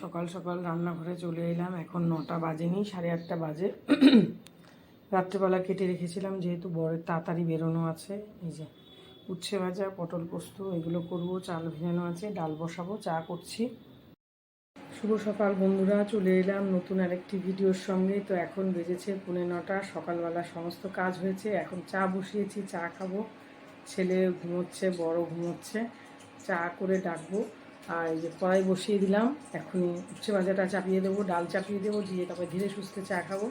সকাল সকাল রান্নাঘরে চলে এলাম। এখন নটা বাজেনি, সাড়ে আটটা বাজে। রাত্রেবেলা কেটে রেখেছিলাম, যেহেতু বরের তাড়াতাড়ি বেরোনো আছে। এই যে উচ্ছে ভাজা, পটল পোস্ত, এগুলো করব, চাল ভেজানো আছে, ডাল বসাবো, চা করছি। শুভ সকাল বন্ধুরা, চলে এলাম নতুন আরেকটি ভিডিওর সঙ্গে। তো এখন বেজেছে পুনে নটা, সকালবেলা সমস্ত কাজ হয়েছে। এখন চা বসিয়েছি, চা খাব। ছেলে ঘুমোচ্ছে, বড় ঘুমোচ্ছে, চা করে ডাকবো। আর এই যে কড়াই বসিয়ে দিলাম, এখনই উচ্ছে ভাজাটা চাপিয়ে দেবো, ডাল চাপিয়ে দেবো, দিয়ে তারপরে ধীরে সুস্থে চা খাব।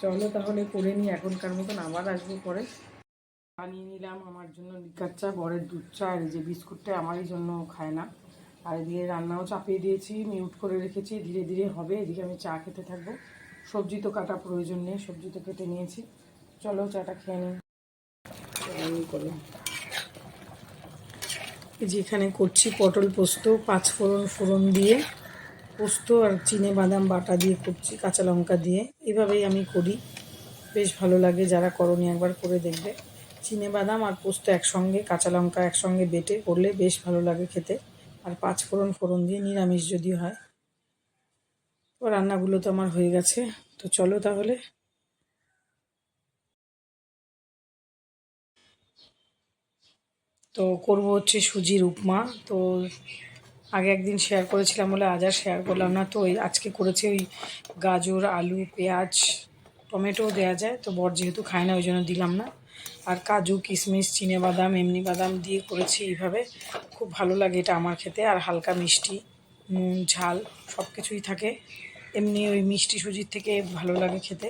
চলো তাহলে করে নিই, এখনকার মতন আবার আসব পরে। বানিয়ে নিলাম আমার জন্য লিকার চা, বরের দুধ চা, আর এই যে বিস্কুটটা আমারই জন্য খায় না। আর এদিকে রান্নাও চাপিয়ে দিয়েছি, মিউট করে রেখেছি, ধীরে ধীরে হবে, এদিকে আমি চা খেতে থাকব। সবজি তো কাটা প্রয়োজন নেই, সবজি তো কেটে নিয়েছি। চলো চাটা খেয়ে নিই। করলাম। এই যে এখানে করছি পটল পোস্ত, পাঁচ ফোড়ন ফোড়ন দিয়ে পোস্ত আর চিনে বাদাম বাটা দিয়ে করছি, কাঁচা লঙ্কা দিয়ে। এভাবেই আমি করি। বেশ ভালো লাগে, যারা করনি একবার করে দেখবে। চিনে বাদাম আর পোস্ত একসঙ্গে, কাঁচা লঙ্কা একসঙ্গে বেটে করলে বেশ ভালো লাগে খেতে। আর পাঁচ ফোড়ন ফোড়ন দিয়ে নিরামিষ যদি হয়। তো রান্নাগুলো তো আমার হয়ে গেছে। তো চলো তাহলে তো করব হচ্ছে সুজির উপমা। তো আগে একদিন শেয়ার করেছিলাম বলে আজ আর শেয়ার করলাম না। তো আজকে করেছি ওই গাজর, আলু, পেঁয়াজ, টমেটো দেওয়া যায়। তো বর যেহেতু খায় না, ওই জন্য দিলাম না। আর কাজু, কিশমিশ, চিনে বাদাম, এমনি বাদাম দিয়ে করেছি এইভাবে। খুব ভালো লাগে এটা আমার খেতে। আর হালকা মিষ্টি, নুন, ঝাল সব কিছুই থাকে। এমনি ওই মিষ্টি সুজির থেকে ভালো লাগে খেতে।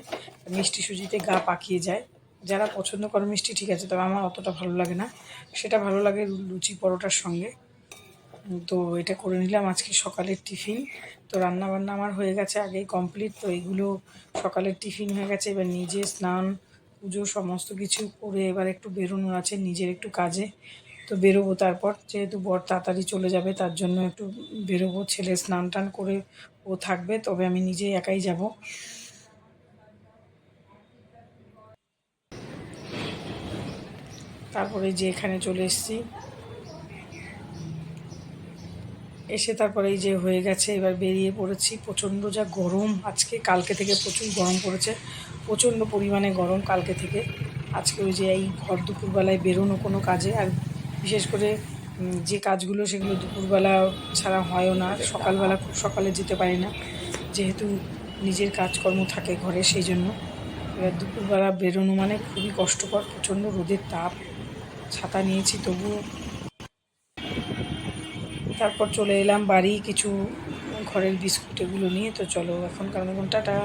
মিষ্টি সুজিতে গা পাকিয়ে যায়। যারা পছন্দ করে মিষ্টি, ঠিক আছে, তবে আমার অতটা ভালো লাগে না। সেটা ভালো লাগে লুচি পরোটার সঙ্গে। তো এটা করে নিলাম আজকে সকালের টিফিন। তো রান্না বান্না আমার হয়ে গেছে আগেই কমপ্লিট। তো এইগুলো সকালের টিফিন হয়ে গেছে। এবার নিজে স্নান, পুজো সমস্ত কিছু করে এবার একটু বেরোনোর আছে, নিজের একটু কাজে। তো বেরোবো তারপর। যেহেতু বর তাড়াতাড়ি চলে যাবে, তার জন্য একটু বেরোবো। ছেলে স্নান টান করে ও থাকবে, তবে আমি নিজেই একাই যাব। তারপরে যে এখানে চলে এসেছি। এসে তারপরে এই যে হয়ে গেছে, এবার বেরিয়ে পড়েছি। প্রচণ্ড যা গরম আজকে, কালকে থেকে প্রচুর গরম পড়েছে। প্রচণ্ড পরিমাণে গরম কালকে থেকে। আজকে ওই যে এই ঘর দুপুরবেলায় বেরোনো কোনো কাজে। আর বিশেষ করে যে কাজগুলো সেগুলো দুপুরবেলা ছাড়া হয়ও না। সকালবেলা খুব সকালে যেতে পারি না। যেহেতু নিজের কাজকর্ম থাকে ঘরে, সেই জন্য। এবার দুপুরবেলা বেরোনো মানে খুবই কষ্টকর, প্রচণ্ড রোদের তাপ। ছাতা নিয়েছি তবুও। তারপর চলে এলাম বাড়ি কিছু ঘরের বিস্কুট এগুলো নিয়ে। তো চলো, এখনকার মতন টাটা।